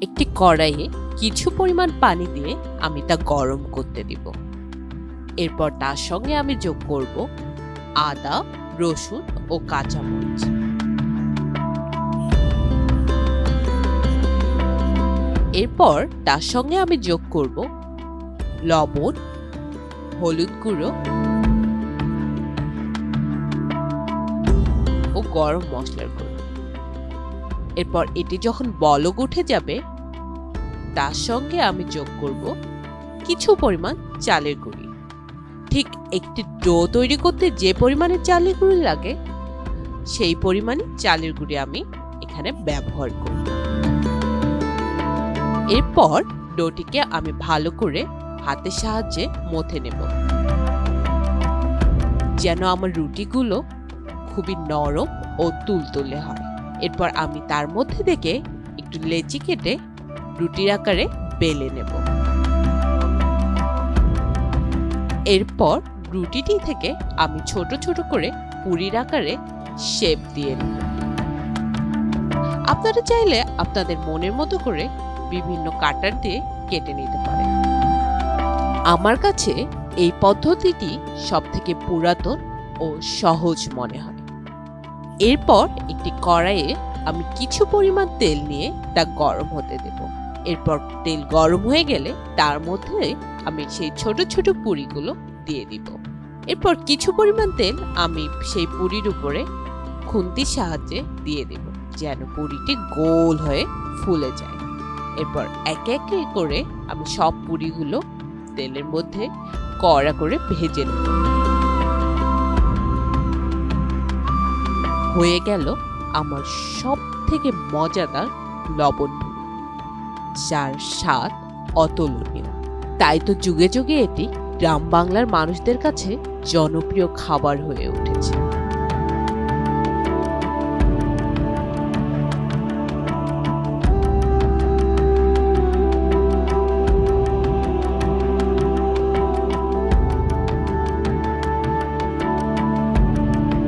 একটি কড়াইয়ে কিছু পরিমাণ পানি দিয়ে আমি তা গরম করতে দিব। এরপর তার সঙ্গে আমি যোগ করব আদা, রসুন ও কাঁচামরিচ। এরপর তার সঙ্গে আমি যোগ করব লবণ, হলুদ গুঁড়ো ও গরম মশলার গুঁড়ো। এরপর এটি যখন বলক উঠে যাবে, তার সঙ্গে আমি যোগ করব কিছু পরিমাণ চালের গুঁড়ি। ঠিক একটি ডো তৈরি করতে যে পরিমাণে চালের গুঁড়ি লাগে, সেই পরিমাণে চালের গুঁড়ি আমি এখানে ব্যবহার করব। এরপর ডোটিকে আমি ভালো করে হাতের সাহায্যে মথে নেব। যেন আমার রুটিগুলো খুবই নরম ও তুলতুলে হয়। এরপর আমি তার মধ্যে থেকে একটু লেচি কেটে রুটির আকারে বেলে নেব। এরপর রুটিটি থেকে আমি ছোট ছোট করে পুরির আকারে শেপ দিয়ে নেব। আপনারা চাইলে আপনাদের মনের মতো করে বিভিন্ন কাটার দিয়ে কেটে নিতে পারেন। আমার কাছে এই পদ্ধতিটি সব থেকে পুরাতন ও সহজ মনে হয়। এরপর একটি কড়াইয়ে আমি কিছু পরিমাণ তেল নিয়ে তা গরম হতে দেব। এরপর তেল গরম হয়ে গেলে তার মধ্যে আমি সেই ছোট ছোট পুরিগুলো দিয়ে দিব। এরপর কিছু পরিমাণ তেল আমি সেই পুরির উপরে খুন্তির সাহায্যে দিয়ে দেব যেন পুরিটি গোল হয়ে ফুলে যায়। এরপর একে একে করে আমি সব পুরিগুলো তেলের মধ্যে কড়া করে ভেজে নেব। হয়ে গেল আমার সব থেকে মজাদার লবণ যার স্বাদ অতুলনীয়। তাই তো যুগে যুগে এটি গ্রাম বাংলার মানুষদের কাছে জনপ্রিয় খাবার হয়ে উঠেছে।